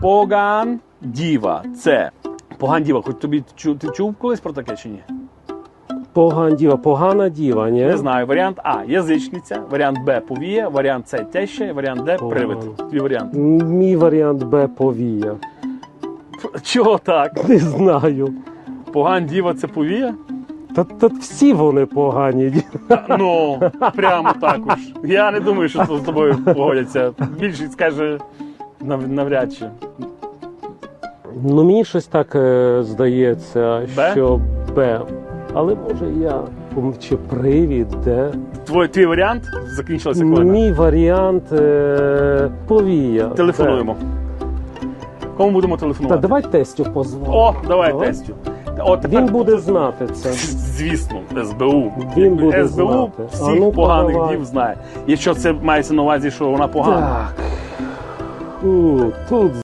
Поган діва. Це поган діва. Хоч тобі чу, ти чув колись про таке чи ні? Поган діва, погана діва, ні? Не знаю. Варіант А язичниця, варіант Б повія, варіант С теща, варіант Д привид. Твій варіант. Мій варіант Б повія. Чого так? Не знаю. Поган діва це повія? Та, та всі вони погані. Ну, прямо також. Я не думаю, що з тобою погодяться. Більшість скаже нав- навряд чи. Ну мені щось так е, здається, Б? що Б. Але може я помчу привід, де? Твій, твій варіант закінчилася хвилина. Мій варіант е, повія. Телефонуємо. Кому будемо Та телефонувати? давай тестю позвонимо. О, давай тестю. От тепер Він буде знати це. Звісно, СБУ. Він буде СБУ знати. всіх А ну, поганих подавай. дів знає. Якщо це мається на увазі, що вона погана. Так. У, тут